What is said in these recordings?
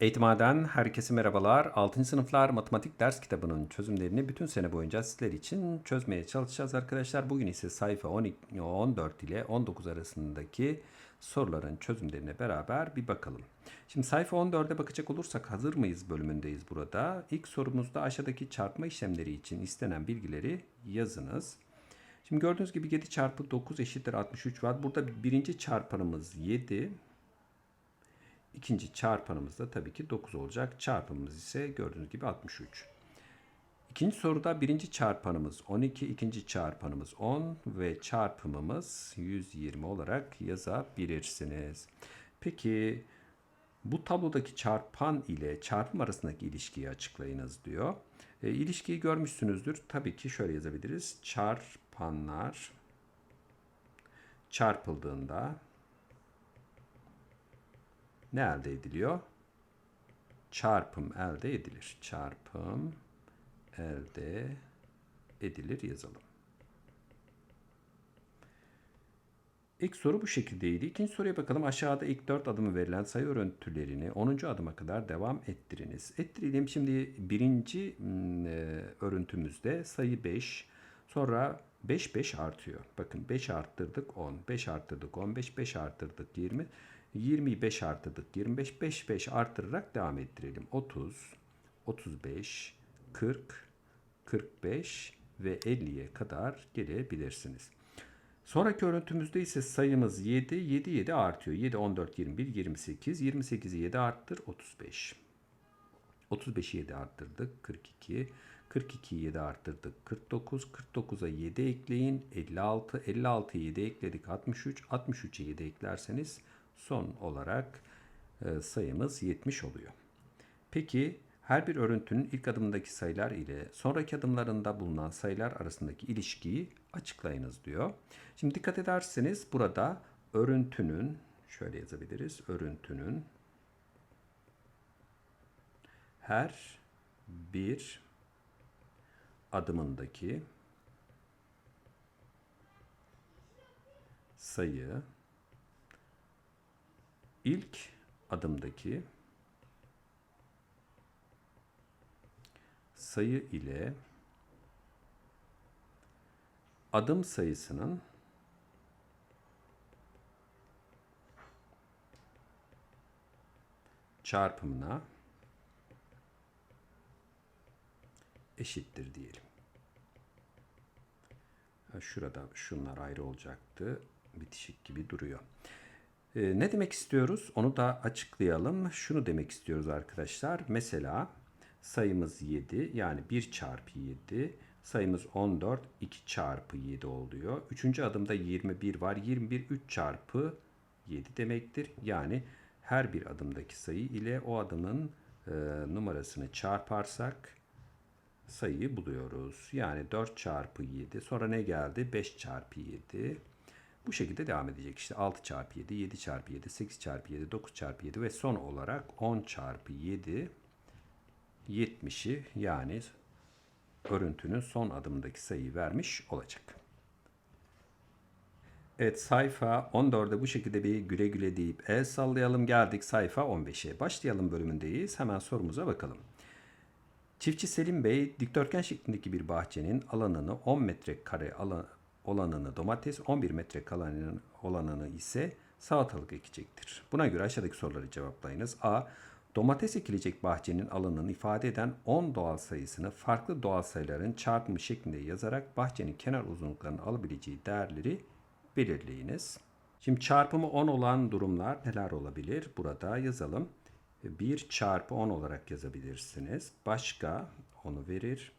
Eğitimhane'den herkese merhabalar. 6. sınıflar matematik ders kitabının çözümlerini bütün sene boyunca sizler için çözmeye çalışacağız arkadaşlar. Bugün ise sayfa 12, 14 ile 19 arasındaki soruların çözümlerine beraber bir bakalım. Şimdi sayfa 14'e bakacak olursak hazır mıyız bölümündeyiz burada. İlk sorumuzda aşağıdaki çarpma işlemleri için istenen bilgileri yazınız. Şimdi gördüğünüz gibi 7 çarpı 9 eşittir 63 var. Burada birinci çarpanımız 7. İkinci çarpanımız da tabii ki 9 olacak. Çarpımımız ise gördüğünüz gibi 63. İkinci soruda birinci çarpanımız 12, ikinci çarpanımız 10 ve çarpımımız 120 olarak yazabilirsiniz. Peki bu tablodaki çarpan ile çarpım arasındaki ilişkiyi açıklayınız diyor. E, ilişkiyi görmüşsünüzdür. Tabii ki şöyle yazabiliriz. Çarpanlar çarpıldığında ne elde ediliyor? Çarpım elde edilir. Çarpım elde edilir yazalım. İlk soru bu şekildeydi. İkinci soruya bakalım. Aşağıda ilk dört adımı verilen sayı örüntülerini 10. adıma kadar devam ettiriniz. Ettirelim. Şimdi birinci mm, e, örüntümüzde sayı 5. Sonra 5 5 artıyor. Bakın 5 arttırdık 10. 5 arttırdık 15. 5 arttırdık 20. 20'yi 5 arttırdık 25. 5 5 arttırarak devam ettirelim. 30, 35, 40, 45 ve 50'ye kadar gelebilirsiniz. Sonraki örüntümüzde ise sayımız 7, 7, 7 artıyor. 7, 14, 21, 28. 28'i 7 arttır, 35. 35'i 7 arttırdık, 42. 42'yi 7 arttırdık, 49. 49'a 7 ekleyin, 56. 56'ya 7 ekledik, 63. 63'e 7 eklerseniz son olarak e, sayımız 70 oluyor. Peki her bir örüntünün ilk adımındaki sayılar ile sonraki adımlarında bulunan sayılar arasındaki ilişkiyi açıklayınız diyor. Şimdi dikkat ederseniz burada örüntünün şöyle yazabiliriz. Örüntünün her bir adımındaki sayı ilk adımdaki sayı ile adım sayısının çarpımına eşittir diyelim. Şurada şunlar ayrı olacaktı. Bitişik gibi duruyor. Ee, ne demek istiyoruz? Onu da açıklayalım. Şunu demek istiyoruz arkadaşlar. Mesela sayımız 7 yani 1 çarpı 7 sayımız 14 2 çarpı 7 oluyor. Üçüncü adımda 21 var. 21 3 çarpı 7 demektir. Yani her bir adımdaki sayı ile o adımın e, numarasını çarparsak sayıyı buluyoruz. Yani 4 çarpı 7 sonra ne geldi? 5 çarpı 7 bu şekilde devam edecek. İşte 6 çarpı 7, 7 çarpı 7, 8 çarpı 7, 9 çarpı 7 ve son olarak 10 çarpı 7 70'i yani örüntünün son adımındaki sayıyı vermiş olacak. Evet sayfa 14'e bu şekilde bir güle güle deyip el sallayalım. Geldik sayfa 15'e. Başlayalım bölümündeyiz. Hemen sorumuza bakalım. Çiftçi Selim Bey dikdörtgen şeklindeki bir bahçenin alanını 10 metrekare alan, olanını domates, 11 metrekare olanını ise salatalık ekecektir. Buna göre aşağıdaki soruları cevaplayınız. A. Domates ekilecek bahçenin alanını ifade eden 10 doğal sayısını farklı doğal sayıların çarpımı şeklinde yazarak bahçenin kenar uzunluklarını alabileceği değerleri belirleyiniz. Şimdi çarpımı 10 olan durumlar neler olabilir? Burada yazalım. 1 çarpı 10 olarak yazabilirsiniz. Başka onu verir.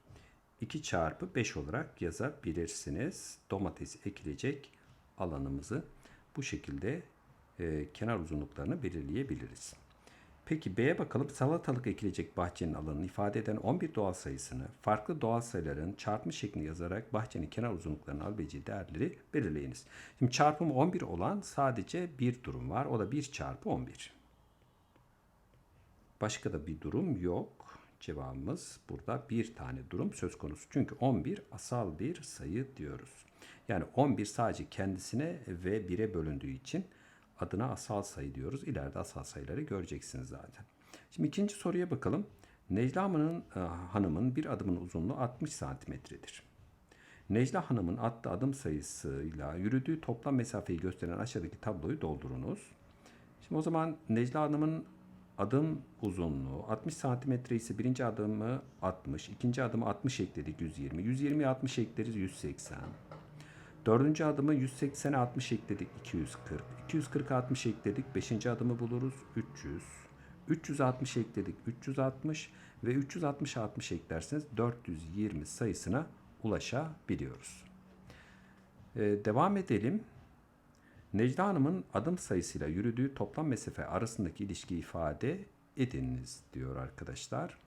2 çarpı 5 olarak yazabilirsiniz. Domates ekilecek alanımızı bu şekilde e, kenar uzunluklarını belirleyebiliriz. Peki B'ye bakalım. Salatalık ekilecek bahçenin alanını ifade eden 11 doğal sayısını farklı doğal sayıların çarpımı şeklinde yazarak bahçenin kenar uzunluklarını alabileceği değerleri belirleyiniz. Şimdi çarpımı 11 olan sadece bir durum var. O da 1 çarpı 11. Başka da bir durum yok. Cevabımız burada bir tane durum söz konusu. Çünkü 11 asal bir sayı diyoruz. Yani 11 sadece kendisine ve 1'e bölündüğü için adına asal sayı diyoruz. İleride asal sayıları göreceksiniz zaten. Şimdi ikinci soruya bakalım. Necla Hanım'ın, e, hanımın bir adımın uzunluğu 60 santimetredir. Necla Hanım'ın attığı adım sayısıyla yürüdüğü toplam mesafeyi gösteren aşağıdaki tabloyu doldurunuz. Şimdi o zaman Necla Hanım'ın adım uzunluğu 60 santimetre ise birinci adımı 60, ikinci adımı 60 ekledik 120, 120'ye 60 ekleriz 180. Dördüncü adımı 180'e 60 ekledik 240, 240'a 60 ekledik beşinci adımı buluruz 300, 360 ekledik 360 ve 360'a 60 eklerseniz 420 sayısına ulaşabiliyoruz. Ee, devam edelim. Necla Hanım'ın adım sayısıyla yürüdüğü toplam mesafe arasındaki ilişkiyi ifade ediniz diyor arkadaşlar.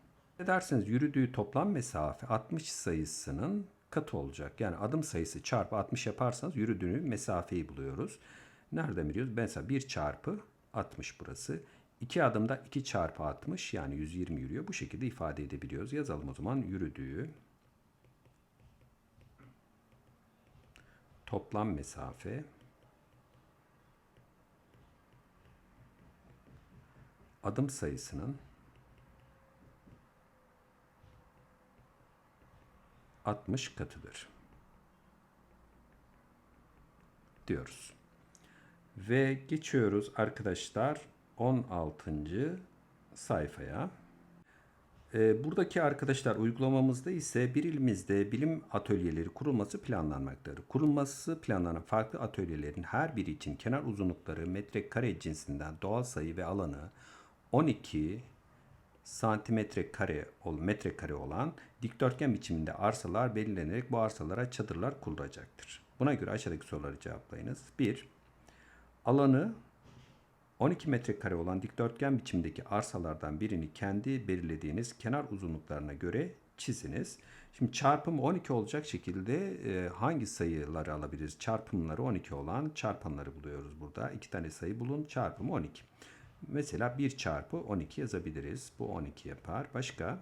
Ne derseniz yürüdüğü toplam mesafe 60 sayısının katı olacak. Yani adım sayısı çarpı 60 yaparsanız yürüdüğü mesafeyi buluyoruz. Nereden biliyoruz? Mesela 1 çarpı 60 burası. 2 adımda 2 çarpı 60 yani 120 yürüyor. Bu şekilde ifade edebiliyoruz. Yazalım o zaman yürüdüğü toplam mesafe adım sayısının 60 katıdır. diyoruz. Ve geçiyoruz arkadaşlar 16. sayfaya. Ee, buradaki arkadaşlar uygulamamızda ise bir ilimizde bilim atölyeleri kurulması planlanmaktadır. Kurulması planlanan farklı atölyelerin her biri için kenar uzunlukları metrekare cinsinden doğal sayı ve alanı 12 santimetre kare metrekare olan dikdörtgen biçiminde arsalar belirlenerek bu arsalara çadırlar kurulacaktır. Buna göre aşağıdaki soruları cevaplayınız. 1. Alanı 12 metrekare olan dikdörtgen biçimdeki arsalardan birini kendi belirlediğiniz kenar uzunluklarına göre çiziniz. Şimdi çarpım 12 olacak şekilde e, hangi sayıları alabiliriz? Çarpımları 12 olan çarpanları buluyoruz burada. İki tane sayı bulun. Çarpımı 12. Mesela 1 çarpı 12 yazabiliriz. Bu 12 yapar. Başka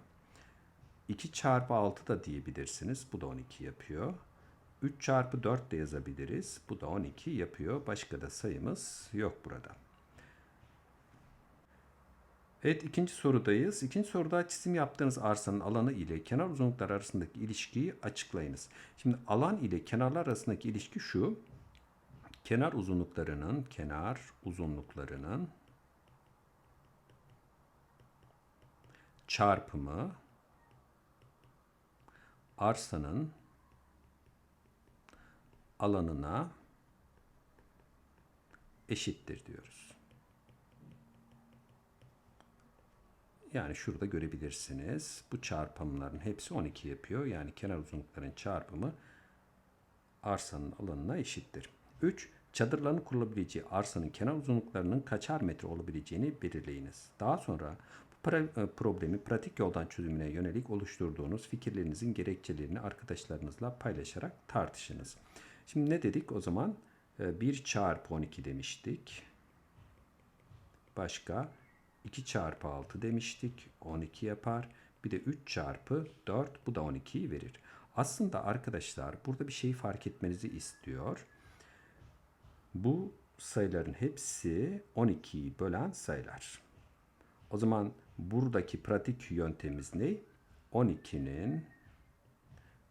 2 çarpı 6 da diyebilirsiniz. Bu da 12 yapıyor. 3 çarpı 4 de yazabiliriz. Bu da 12 yapıyor. Başka da sayımız yok burada. Evet ikinci sorudayız. İkinci soruda çizim yaptığınız arsanın alanı ile kenar uzunluklar arasındaki ilişkiyi açıklayınız. Şimdi alan ile kenarlar arasındaki ilişki şu. Kenar uzunluklarının kenar uzunluklarının çarpımı arsanın alanına eşittir diyoruz. Yani şurada görebilirsiniz. Bu çarpımların hepsi 12 yapıyor. Yani kenar uzunlukların çarpımı arsanın alanına eşittir. 3. Çadırların kurulabileceği arsanın kenar uzunluklarının kaçar metre olabileceğini belirleyiniz. Daha sonra problemi pratik yoldan çözümüne yönelik oluşturduğunuz fikirlerinizin gerekçelerini arkadaşlarınızla paylaşarak tartışınız. Şimdi ne dedik o zaman? 1 çarpı 12 demiştik. Başka 2 çarpı 6 demiştik. 12 yapar. Bir de 3 çarpı 4 bu da 12'yi verir. Aslında arkadaşlar burada bir şeyi fark etmenizi istiyor. Bu sayıların hepsi 12'yi bölen sayılar. O zaman buradaki pratik yöntemimiz ne? 12'nin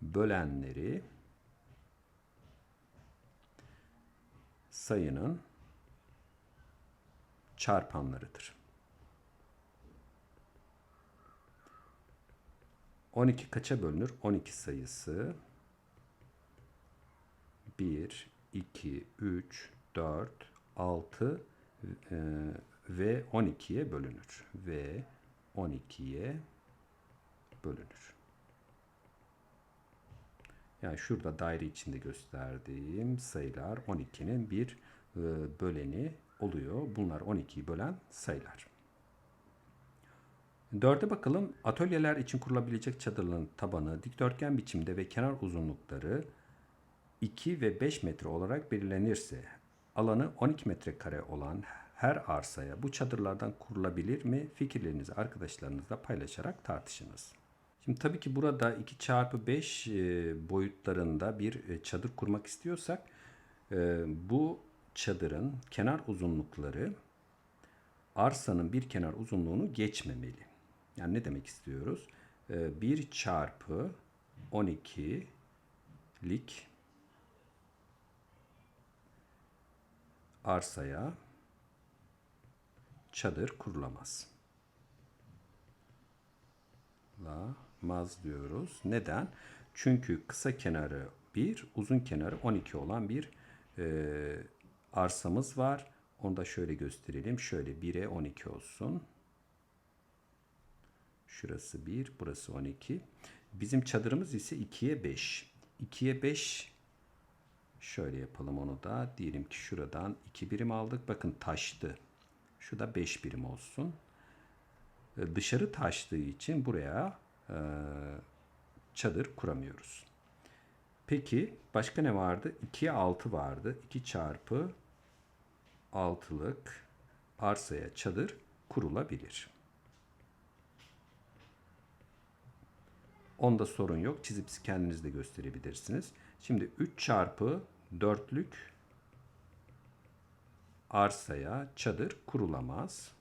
bölenleri sayının çarpanlarıdır. 12 kaça bölünür? 12 sayısı 1, 2, 3, 4, 6 e, ve 12'ye bölünür. Ve 12'ye bölünür. Yani şurada daire içinde gösterdiğim sayılar 12'nin bir e, böleni oluyor. Bunlar 12'yi bölen sayılar. Dörde bakalım. Atölyeler için kurulabilecek çadırların tabanı dikdörtgen biçimde ve kenar uzunlukları 2 ve 5 metre olarak belirlenirse alanı 12 metrekare olan her arsaya bu çadırlardan kurulabilir mi? Fikirlerinizi arkadaşlarınızla paylaşarak tartışınız. Şimdi tabii ki burada 2 çarpı 5 e, boyutlarında bir e, çadır kurmak istiyorsak e, bu çadırın kenar uzunlukları arsanın bir kenar uzunluğunu geçmemeli. Yani ne demek istiyoruz? Ee, 1 çarpı 12'lik arsaya çadır kurulamaz. Lamaz diyoruz. Neden? Çünkü kısa kenarı 1, uzun kenarı 12 olan bir e, arsamız var. Onu da şöyle gösterelim. Şöyle 1'e 12 olsun. Şurası 1, burası 12. Bizim çadırımız ise 2'ye 5. 2'ye 5 şöyle yapalım onu da. Diyelim ki şuradan 2 birim aldık. Bakın taştı. Şu da 5 birim olsun. Ee, Dışarı taştığı için buraya e, çadır kuramıyoruz. Peki başka ne vardı? 2'ye 6 vardı. 2 çarpı 6'lık arsaya çadır kurulabilir. Onda sorun yok. Çizip kendiniz de gösterebilirsiniz. Şimdi 3 çarpı 4'lük arsaya çadır kurulamaz.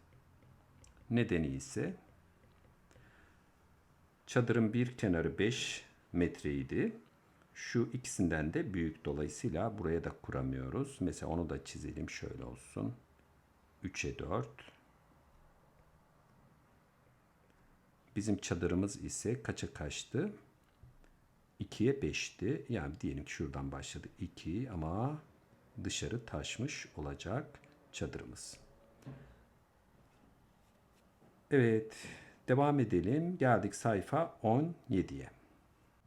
Nedeni ise çadırın bir kenarı 5 metreydi. Şu ikisinden de büyük dolayısıyla buraya da kuramıyoruz. Mesela onu da çizelim şöyle olsun. 3'e 4. Bizim çadırımız ise kaça kaçtı? 2'ye 5'ti. Yani diyelim ki şuradan başladı 2 ama dışarı taşmış olacak çadırımız. Evet, devam edelim. Geldik sayfa 17'ye.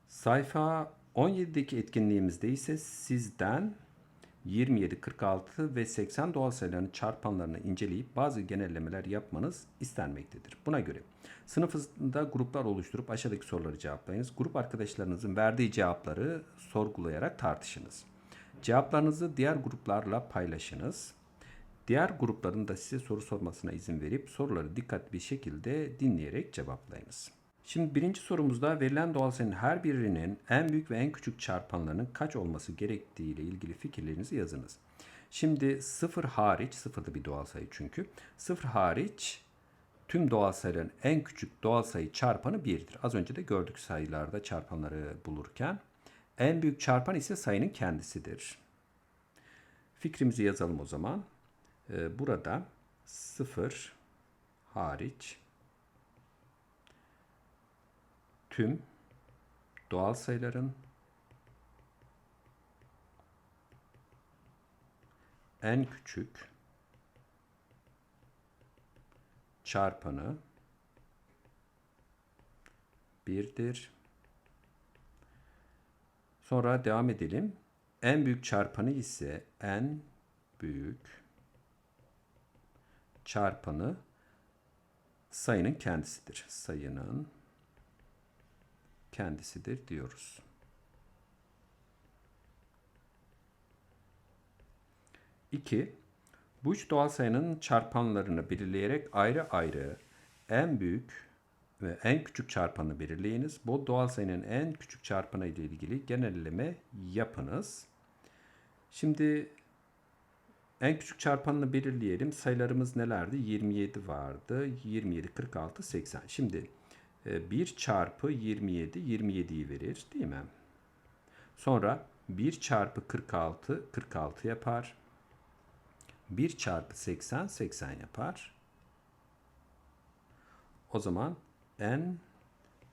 Sayfa 17'deki etkinliğimizde ise sizden 27, 46 ve 80 doğal sayıların çarpanlarını inceleyip bazı genellemeler yapmanız istenmektedir. Buna göre sınıfınızda gruplar oluşturup aşağıdaki soruları cevaplayınız. Grup arkadaşlarınızın verdiği cevapları sorgulayarak tartışınız. Cevaplarınızı diğer gruplarla paylaşınız. Diğer grupların da size soru sormasına izin verip soruları dikkatli bir şekilde dinleyerek cevaplayınız. Şimdi birinci sorumuzda verilen doğal sayının her birinin en büyük ve en küçük çarpanlarının kaç olması gerektiği ile ilgili fikirlerinizi yazınız. Şimdi sıfır hariç, sıfır da bir doğal sayı çünkü. Sıfır hariç tüm doğal sayıların en küçük doğal sayı çarpanı 1'dir. Az önce de gördük sayılarda çarpanları bulurken. En büyük çarpan ise sayının kendisidir. Fikrimizi yazalım o zaman. Ee, burada sıfır hariç tüm doğal sayıların en küçük çarpanı birdir. Sonra devam edelim. En büyük çarpanı ise en büyük çarpanı sayının kendisidir. Sayının kendisidir diyoruz. İki, bu üç doğal sayının çarpanlarını belirleyerek ayrı ayrı en büyük ve en küçük çarpanı belirleyiniz. Bu doğal sayının en küçük çarpanı ile ilgili genelleme yapınız. Şimdi en küçük çarpanını belirleyelim. Sayılarımız nelerdi? 27 vardı. 27, 46, 80. Şimdi 1 e, çarpı 27 27'yi verir değil mi? Sonra 1 çarpı 46 46 yapar. 1 çarpı 80 80 yapar. O zaman en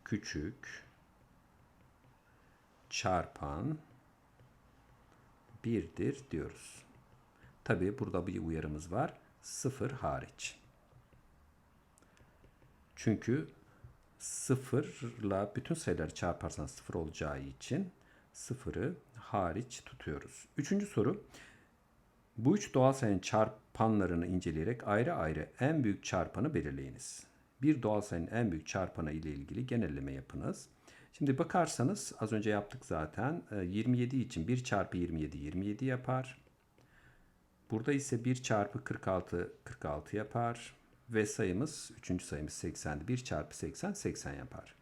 küçük çarpan 1'dir diyoruz. Tabi burada bir uyarımız var. 0 hariç. Çünkü sıfırla bütün sayıları çarparsan sıfır olacağı için sıfırı hariç tutuyoruz. Üçüncü soru. Bu üç doğal sayının çarpanlarını inceleyerek ayrı ayrı en büyük çarpanı belirleyiniz. Bir doğal sayının en büyük çarpanı ile ilgili genelleme yapınız. Şimdi bakarsanız az önce yaptık zaten. 27 için 1 çarpı 27 27 yapar. Burada ise 1 çarpı 46 46 yapar. Ve sayımız, üçüncü sayımız 80'di. 1 çarpı 80, 80 yapar.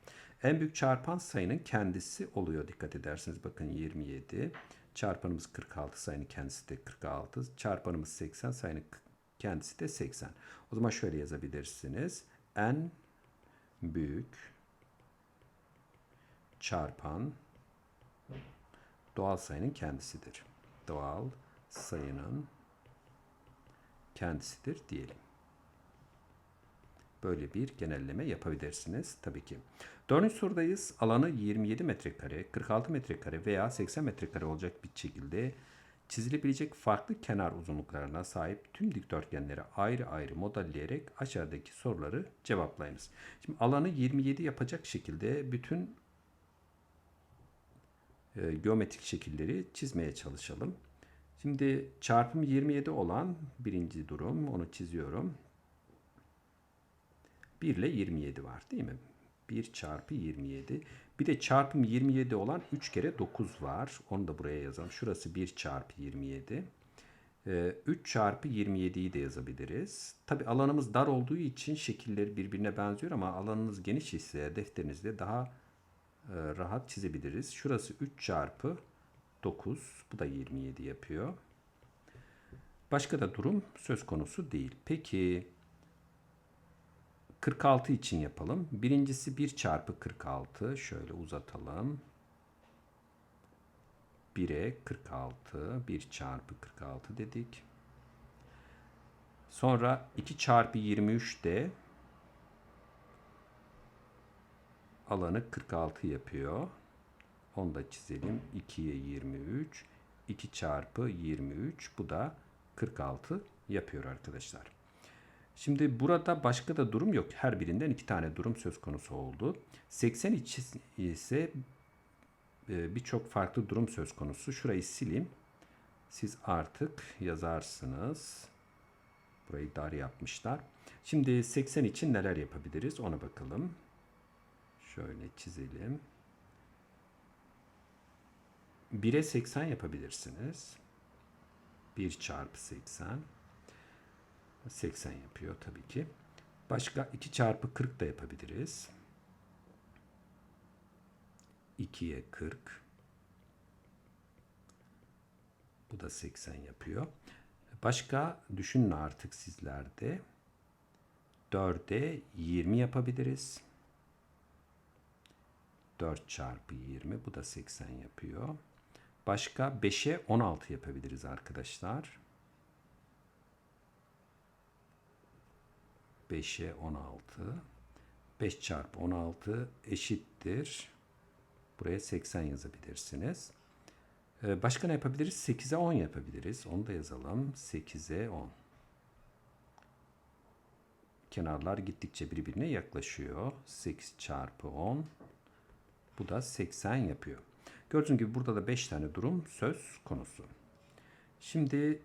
En büyük çarpan sayının kendisi oluyor dikkat ederseniz. Bakın 27. Çarpanımız 46, sayının kendisi de 46. Çarpanımız 80, sayının Kendisi de 80. O zaman şöyle yazabilirsiniz. En büyük çarpan doğal sayının kendisidir. Doğal sayının kendisidir diyelim. Böyle bir genelleme yapabilirsiniz tabii ki. Dördüncü sorudayız. Alanı 27 metrekare, 46 metrekare veya 80 metrekare olacak bir şekilde çizilebilecek farklı kenar uzunluklarına sahip tüm dikdörtgenleri ayrı ayrı modelleyerek aşağıdaki soruları cevaplayınız. Şimdi alanı 27 yapacak şekilde bütün e, geometrik şekilleri çizmeye çalışalım. Şimdi çarpım 27 olan birinci durum onu çiziyorum. 1 ile 27 var değil mi? 1 çarpı 27. Bir de çarpım 27 olan 3 kere 9 var. Onu da buraya yazalım. Şurası 1 çarpı 27. Ee, 3 çarpı 27'yi de yazabiliriz. Tabi alanımız dar olduğu için şekilleri birbirine benziyor ama alanınız geniş ise defterinizde daha e, rahat çizebiliriz. Şurası 3 çarpı 9. Bu da 27 yapıyor. Başka da durum söz konusu değil. Peki 46 için yapalım. Birincisi 1 çarpı 46. Şöyle uzatalım. 1'e 46. 1 çarpı 46 dedik. Sonra 2 çarpı 23 de alanı 46 yapıyor. Onu da çizelim. 2'ye 23. 2 çarpı 23. Bu da 46 yapıyor arkadaşlar. Şimdi burada başka da durum yok. Her birinden iki tane durum söz konusu oldu. 80 için ise e, birçok farklı durum söz konusu. Şurayı sileyim. Siz artık yazarsınız. Burayı dar yapmışlar. Şimdi 80 için neler yapabiliriz ona bakalım. Şöyle çizelim. 1'e 80 yapabilirsiniz. 1 çarpı 80. 80 yapıyor tabii ki. Başka 2 çarpı 40 da yapabiliriz. 2'ye 40. Bu da 80 yapıyor. Başka düşünün artık sizlerde. 4'e 20 yapabiliriz. 4 çarpı 20 bu da 80 yapıyor. Başka 5'e 16 yapabiliriz arkadaşlar. 5'e 16. 5 çarpı 16 eşittir. Buraya 80 yazabilirsiniz. Ee, başka ne yapabiliriz? 8'e 10 yapabiliriz. Onu da yazalım. 8'e 10. Kenarlar gittikçe birbirine yaklaşıyor. 8 çarpı 10. Bu da 80 yapıyor. Gördüğünüz gibi burada da 5 tane durum söz konusu. Şimdi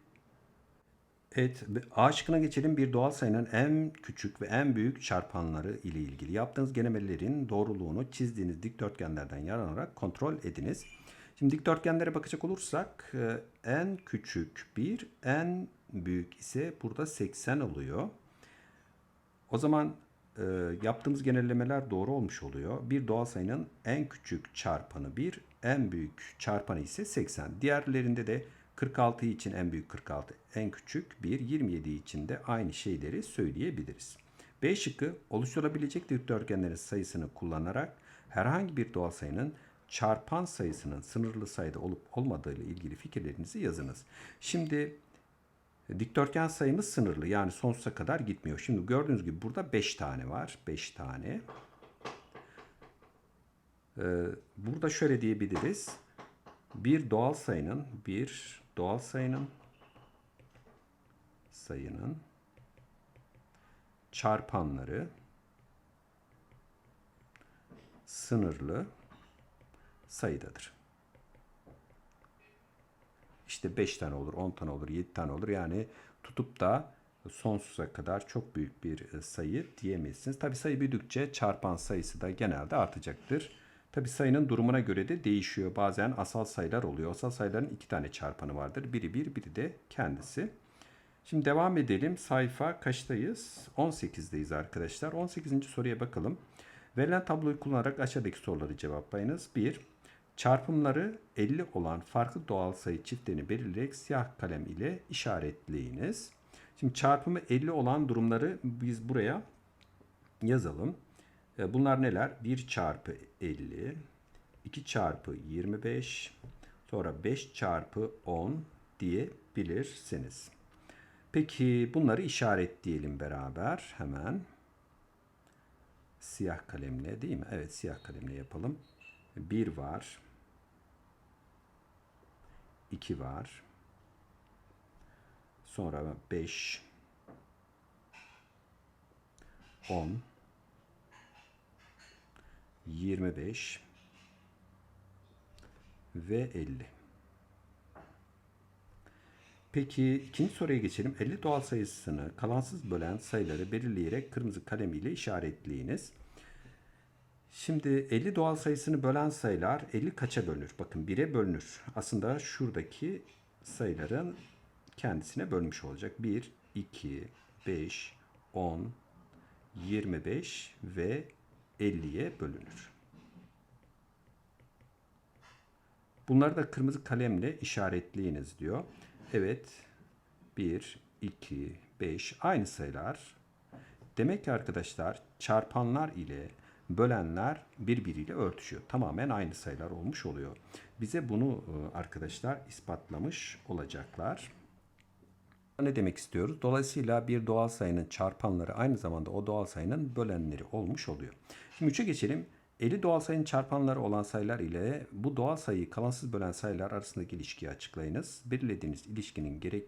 Evet, A şıkkına geçelim. Bir doğal sayının en küçük ve en büyük çarpanları ile ilgili yaptığınız denemelerin doğruluğunu çizdiğiniz dikdörtgenlerden yararlanarak kontrol ediniz. Şimdi dikdörtgenlere bakacak olursak e, en küçük 1, en büyük ise burada 80 oluyor. O zaman e, yaptığımız genellemeler doğru olmuş oluyor. Bir doğal sayının en küçük çarpanı 1, en büyük çarpanı ise 80. Diğerlerinde de 46 için en büyük 46, en küçük 1, 27 için de aynı şeyleri söyleyebiliriz. B şıkkı oluşturabilecek dikdörtgenlerin sayısını kullanarak herhangi bir doğal sayının çarpan sayısının sınırlı sayıda olup olmadığı ile ilgili fikirlerinizi yazınız. Şimdi dikdörtgen sayımız sınırlı yani sonsuza kadar gitmiyor. Şimdi gördüğünüz gibi burada 5 tane var. 5 tane. Ee, burada şöyle diyebiliriz. Bir doğal sayının bir doğal sayının sayının çarpanları sınırlı sayıdadır. İşte 5 tane olur, 10 tane olur, 7 tane olur. Yani tutup da sonsuza kadar çok büyük bir sayı diyemezsiniz. Tabi sayı büyüdükçe çarpan sayısı da genelde artacaktır. Tabi sayının durumuna göre de değişiyor. Bazen asal sayılar oluyor. Asal sayıların iki tane çarpanı vardır. Biri bir, biri de kendisi. Şimdi devam edelim. Sayfa kaçtayız? 18'deyiz arkadaşlar. 18. soruya bakalım. Verilen tabloyu kullanarak aşağıdaki soruları cevaplayınız. 1. Çarpımları 50 olan farklı doğal sayı çiftlerini belirleyerek siyah kalem ile işaretleyiniz. Şimdi çarpımı 50 olan durumları biz buraya yazalım. E, Bunlar neler? 1 çarpı 50, 2 çarpı 25, sonra 5 çarpı 10 diyebilirsiniz. Peki bunları işaretleyelim beraber hemen. Siyah kalemle değil mi? Evet siyah kalemle yapalım. 1 var. 2 var. Sonra 5 10 25 ve 50. Peki ikinci soruya geçelim. 50 doğal sayısını kalansız bölen sayıları belirleyerek kırmızı kalem ile işaretleyiniz. Şimdi 50 doğal sayısını bölen sayılar 50 kaça bölünür? Bakın 1'e bölünür. Aslında şuradaki sayıların kendisine bölmüş olacak. 1, 2, 5, 10, 25 ve 50'ye bölünür. Bunları da kırmızı kalemle işaretleyiniz diyor. Evet. 1, 2, 5 aynı sayılar. Demek ki arkadaşlar çarpanlar ile bölenler birbiriyle örtüşüyor. Tamamen aynı sayılar olmuş oluyor. Bize bunu e, arkadaşlar ispatlamış olacaklar. Ne demek istiyoruz? Dolayısıyla bir doğal sayının çarpanları aynı zamanda o doğal sayının bölenleri olmuş oluyor. Şimdi 3'e geçelim. 50 doğal sayının çarpanları olan sayılar ile bu doğal sayıyı kalansız bölen sayılar arasındaki ilişkiyi açıklayınız. Belirlediğiniz ilişkinin gerek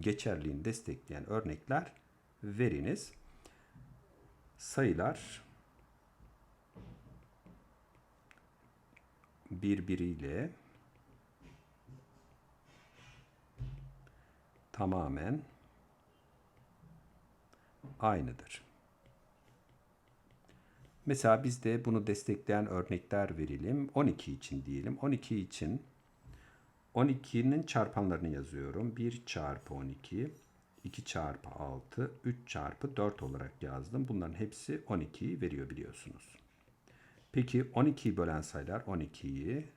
geçerliğini destekleyen örnekler veriniz. Sayılar birbiriyle tamamen aynıdır. Mesela biz de bunu destekleyen örnekler verelim. 12 için diyelim. 12 için 12'nin çarpanlarını yazıyorum. 1 çarpı 12, 2 çarpı 6, 3 çarpı 4 olarak yazdım. Bunların hepsi 12'yi veriyor biliyorsunuz. Peki 12'yi bölen sayılar 12'yi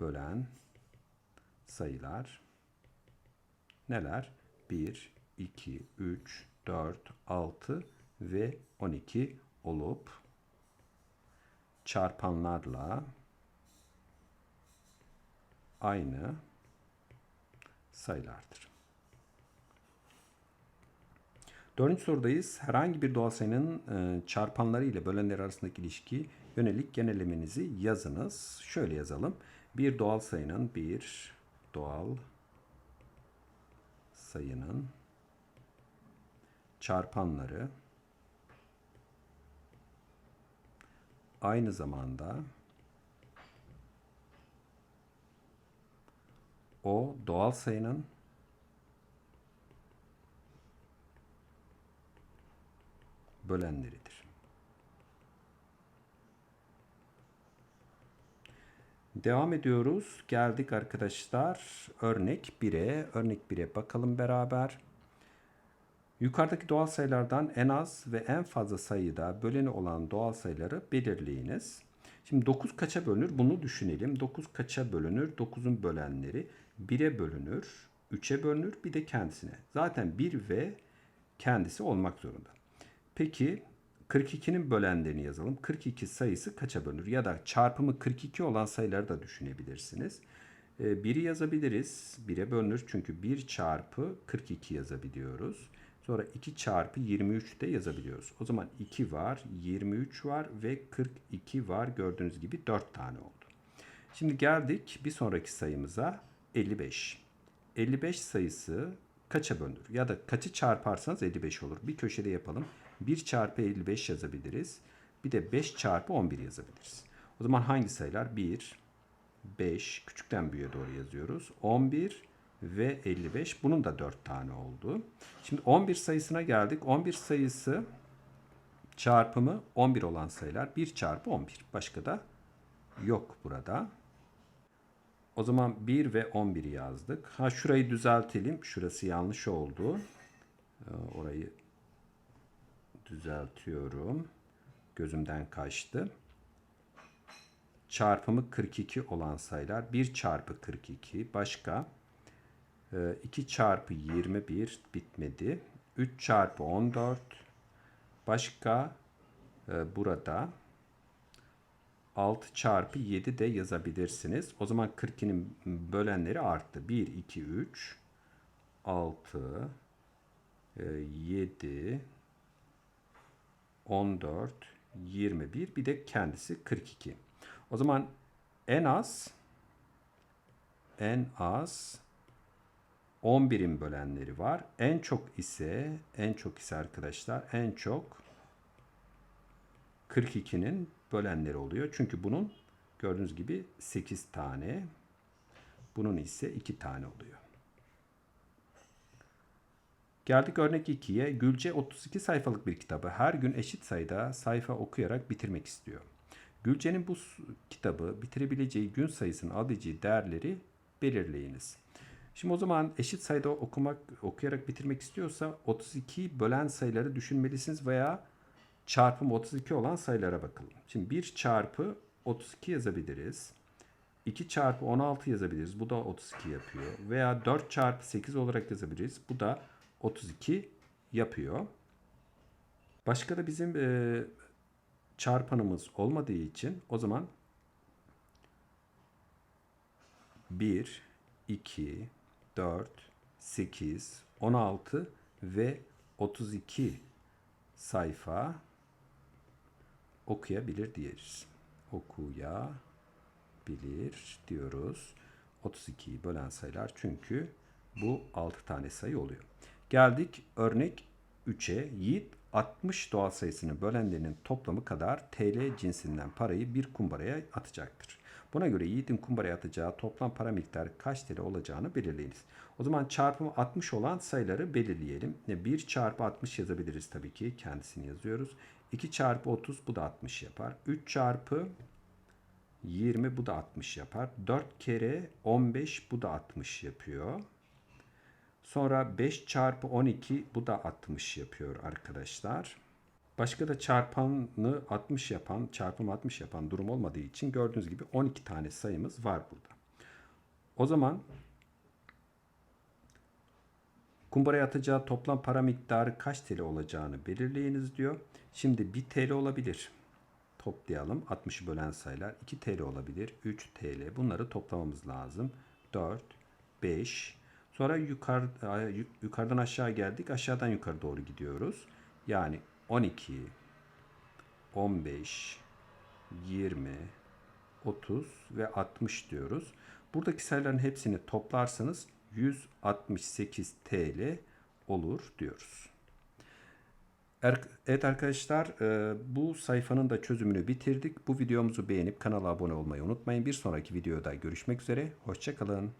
bölen sayılar neler? 1, 2, 3, 4, 6 ve 12 olup çarpanlarla aynı sayılardır. Dördüncü sorudayız. Herhangi bir doğal sayının e, çarpanları ile bölenleri arasındaki ilişki yönelik genellemenizi yazınız. Şöyle yazalım. Bir doğal sayının bir doğal sayının çarpanları aynı zamanda o doğal sayının bölenleridir. Devam ediyoruz. Geldik arkadaşlar örnek 1'e. Örnek 1'e bakalım beraber. Yukarıdaki doğal sayılardan en az ve en fazla sayıda böleni olan doğal sayıları belirleyiniz. Şimdi 9 kaça bölünür? Bunu düşünelim. 9 kaça bölünür? 9'un bölenleri 1'e bölünür, 3'e bölünür, bir de kendisine. Zaten 1 ve kendisi olmak zorunda. Peki 42'nin bölenlerini yazalım. 42 sayısı kaça bölünür? Ya da çarpımı 42 olan sayıları da düşünebilirsiniz. 1'i yazabiliriz. 1'e bölünür çünkü 1 çarpı 42 yazabiliyoruz. Sonra 2 çarpı 23 de yazabiliyoruz. O zaman 2 var, 23 var ve 42 var. Gördüğünüz gibi 4 tane oldu. Şimdi geldik bir sonraki sayımıza 55. 55 sayısı kaça bölünür? Ya da kaçı çarparsanız 55 olur. Bir köşede yapalım. 1 çarpı 55 yazabiliriz. Bir de 5 çarpı 11 yazabiliriz. O zaman hangi sayılar? 1, 5, küçükten büyüğe doğru yazıyoruz. 11 ve 55. Bunun da 4 tane oldu. Şimdi 11 sayısına geldik. 11 sayısı çarpımı 11 olan sayılar 1 çarpı 11. Başka da yok burada. O zaman 1 ve 11'i yazdık. Ha şurayı düzeltelim. Şurası yanlış oldu. Ee, orayı düzeltiyorum. Gözümden kaçtı. Çarpımı 42 olan sayılar 1 çarpı 42 başka Ee, 2 çarpı 21 bitmedi. 3 çarpı 14. Başka e, burada 6 çarpı 7 de yazabilirsiniz. O zaman 42'nin bölenleri arttı. 1, 2, 3, 6, 7, 14, 21 bir de kendisi 42. O zaman en az en az 11'in bölenleri var. En çok ise en çok ise arkadaşlar en çok 42'nin bölenleri oluyor. Çünkü bunun gördüğünüz gibi 8 tane. Bunun ise 2 tane oluyor. Geldik örnek 2'ye. Gülce 32 sayfalık bir kitabı her gün eşit sayıda sayfa okuyarak bitirmek istiyor. Gülce'nin bu kitabı bitirebileceği gün sayısının alabileceği değerleri belirleyiniz. Şimdi o zaman eşit sayıda okumak okuyarak bitirmek istiyorsa 32 bölen sayıları düşünmelisiniz veya çarpım 32 olan sayılara bakalım. Şimdi 1 çarpı 32 yazabiliriz. 2 çarpı 16 yazabiliriz. Bu da 32 yapıyor. Veya 4 çarpı 8 olarak yazabiliriz. Bu da 32 yapıyor. Başka da bizim e, çarpanımız olmadığı için o zaman 1, 2, 4, 8, 16 ve 32 sayfa okuyabilir diyoruz. Okuyabilir diyoruz. 32'yi bölen sayılar çünkü bu 6 tane sayı oluyor. Geldik örnek 3'e. Yiğit 60 doğal sayısının bölenlerinin toplamı kadar TL cinsinden parayı bir kumbaraya atacaktır. Buna göre Yiğit'in kumbaraya atacağı toplam para miktarı kaç TL olacağını belirleyiniz. O zaman çarpımı 60 olan sayıları belirleyelim. 1 çarpı 60 yazabiliriz tabii ki. Kendisini yazıyoruz. 2 çarpı 30 bu da 60 yapar. 3 çarpı 20 bu da 60 yapar. 4 kere 15 bu da 60 yapıyor. Sonra 5 çarpı 12 bu da 60 yapıyor arkadaşlar. Başka da çarpanı 60 yapan, çarpımı 60 yapan durum olmadığı için gördüğünüz gibi 12 tane sayımız var burada. O zaman kumbaraya atacağı toplam para miktarı kaç TL olacağını belirleyiniz diyor. Şimdi 1 TL olabilir. Toplayalım. 60'ı bölen sayılar 2 TL olabilir. 3 TL. Bunları toplamamız lazım. 4, 5. Sonra yukarı, yukarıdan aşağı geldik. Aşağıdan yukarı doğru gidiyoruz. Yani 12, 15, 20, 30 ve 60 diyoruz. Buradaki sayıların hepsini toplarsanız 168 TL olur diyoruz. Er- Evet arkadaşlar e, bu sayfanın da çözümünü bitirdik. Bu videomuzu beğenip kanala abone olmayı unutmayın. Bir sonraki videoda görüşmek üzere. Hoşçakalın.